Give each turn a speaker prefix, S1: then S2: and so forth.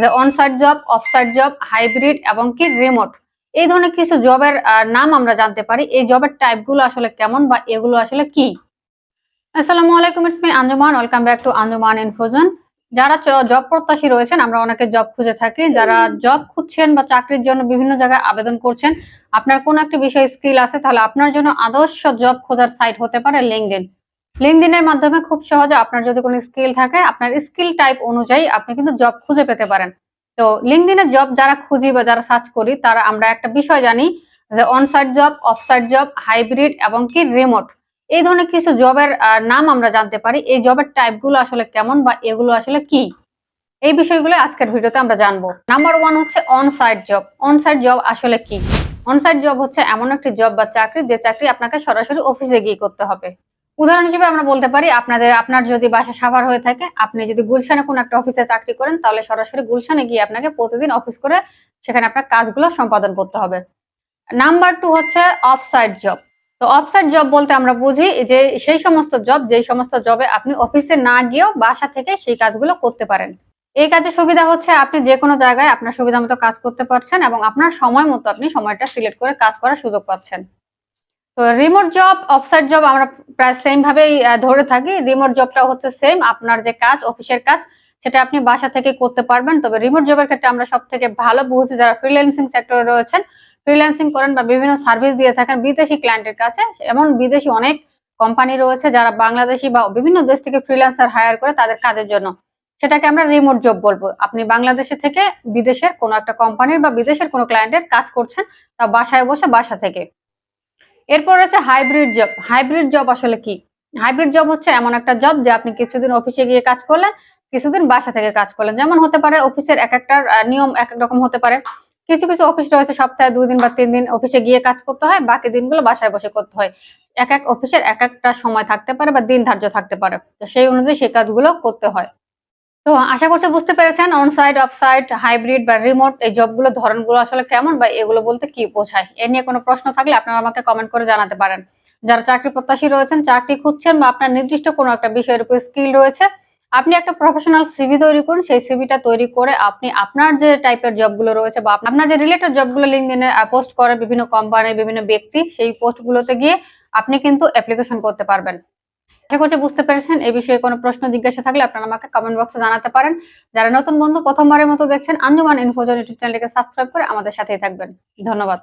S1: যে onsite job offsite job hybrid এবং কি রিমোট এই ধরনের কিছু জবের নাম আমরা জানতে পারি। এই জবের টাইপগুলো আসলে কেমন বা এগুলো আসলে কি? আসসালামু আলাইকুম it's me Anjuman. Welcome back to Anjuman Infozone যারা জব প্রত্যাশী রয়েছেন, আমরা অনেকে জব খুঁজে থাকি। যারা জব খুঁজছেন বা চাকরির জন্য বিভিন্ন জায়গায় আবেদন করছেন, আপনার কোন একটা বিষয় স্কিল আছে, তাহলে আপনার জন্য আদর্শ জব খোঁজার সাইট হতে পারে লিঙ্কডিন লিঙ্কডিনের মাধ্যমে খুব সহজে আপনার যদি কোনো স্কিল থাকে, আপনার স্কিল টাইপ অনুযায়ী আপনি কিন্তু জব খুঁজে পেতে পারেন। তো লিঙ্কডিনের জব যারা খুঁজি বা যারা সার্চ করি, তারা আমরা একটা বিষয় জানি যে onsite job offsite job hybrid এবং কি রিমোট এই ধরনের কিছু জবের নাম আমরা জানতে পারি, এই জবের টাইপগুলো আসলে কেমন বা এগুলো আসলে কি? এই বিষয়গুলো আজকের ভিডিওতে আমরা জানব। নাম্বার ওয়ান হচ্ছে অনসাইট জব অনসাইট জব আসলে কি? অনসাইট জব হচ্ছে এমন একটি জব বা চাকরি, যে চাকরি আপনাকে সরাসরি অফিসে গিয়ে করতে হবে। উদাহরণ হিসেবে আমরা বলতে পারি, আপনাদের, আপনার যদি বাসা সাভার হয়ে থাকে, আপনি যদি গুলশানে কোনো একটা অফিসে চাকরি করেন, তাহলে সরাসরি গুলশানে গিয়ে আপনাকে প্রতিদিন অফিস করে সেখানে আপনার কাজগুলো সম্পাদন করতে হবে। নাম্বার টু হচ্ছে অফ সাইড জব তো অফসাইড জব বলতে আমরা বুঝি যে সেই সমস্ত জব যেই সমস্ত জবে আপনি অফিসে না গিয়েও বাসা থেকে সেই কাজগুলো করতে পারেন। এই কাজের সুবিধা হচ্ছে আপনি যে কোনো জায়গায় আপনার সুবিধা মতো কাজ করতে পারছেন এবং আপনার সময় মতো আপনি সময়টা সিলেক্ট করে কাজ করার সুযোগ পাচ্ছেন। তো রিমোট জব অফসাইড জব আমরা প্রায় সেম ভাবেই ধরে থাকি। রিমোট জবটা হচ্ছে সেম আপনার যে কাজ অফিসের কাজ, সেটা আপনি বাসা থেকে করতে পারবেন। তবে রিমোট জবের ক্ষেত্রে আমরা সব থেকে ভালো বুঝি যারা ফ্রিল্যান্সিং সেক্টরে রয়েছেন ফ্রিল্যান্সিং করেন বা বিভিন্ন সার্ভিস দিয়ে থাকেন বিদেশি ক্লায়েন্টের কাছে। এমন বিদেশি অনেক কোম্পানি রয়েছে যারা বাংলাদেশি বা বিভিন্ন দেশ থেকে ফ্রিল্যান্সার হায়ার করে তাদের কাজের জন্য। সেটাকে আমরা রিমোট জব বলব। আপনি বাংলাদেশে থেকে বিদেশের কোনো একটা কোম্পানির বা বিদেশের কোনো ক্লায়েন্টের কাজ করছেন, তা বাসায় বসে বাসা থেকে। এরপর হচ্ছে হাইব্রিড জব হাইব্রিড জব আসলে কি? হাইব্রিড জব হচ্ছে এমন একটা জব যে আপনি কিছুদিন অফিসে গিয়ে কাজ করলেন, কিছুদিন বাসা থেকে কাজ করলেন। যেমন হতে পারে অফিসের এক একটা নিয়ম এক এক রকম হতে পারে। কিছু কিছু অফিস রয়েছে সপ্তাহে দুই দিন বা তিন দিন অফিসে গিয়ে কাজ করতে হয়, বাকি দিনগুলো বাসায় বসে করতে হয়। এক এক অফিসের এক একটা সময় থাকতে পারে বা দিন ধার্য থাকতে পারে। তো সেই অনুযায়ী সেই কাজগুলো করতে হয়। তো আশা করছি বুঝতে পেরেছেন on side off side hybrid বা রিমোট এই জবগুলো ধরনগুলো আসলে কেমন বা এগুলো বলতে কি বোঝায়? এ নিয়ে কোনো প্রশ্ন থাকলে আপনারা আমাকে কমেন্ট করে জানাতে পারেন। যারা চাকরি প্রত্যাশী রয়েছেন, চাকরি খুঁজছেন বা আপনার নির্দিষ্ট কোনো একটা বিষয়ের উপর স্কিল রয়েছে, আপনি একটা প্রফেশনাল সিভি তৈরি করুন, সেই সিভিটা তৈরি করে আপনি আপনার যে টাইপের জবগুলো রয়েছে বা আপনার যে রিলেটেড জবগুলো লিঙ্কডিনে পোস্ট করে বিভিন্ন কোম্পানি বিভিন্ন ব্যক্তি, সেই পোস্টগুলোতে গিয়ে আপনি কিন্তু অ্যাপ্লিকেশন করতে পারবেন। আশা করছি বুঝতে পেরেছেন। এই বিষয়ে কোনো প্রশ্ন, জিজ্ঞাসা থাকলে আপনারা আমাকে কমেন্ট বক্সে জানাতে পারেন। যারা নতুন বন্ধু, প্রথমবারের মতো দেখছেন, আঞ্জুমান ইনফোজন ইউটিউব চ্যানেলকে সাবস্ক্রাইব করে আমাদের সাথেই থাকবেন। ধন্যবাদ।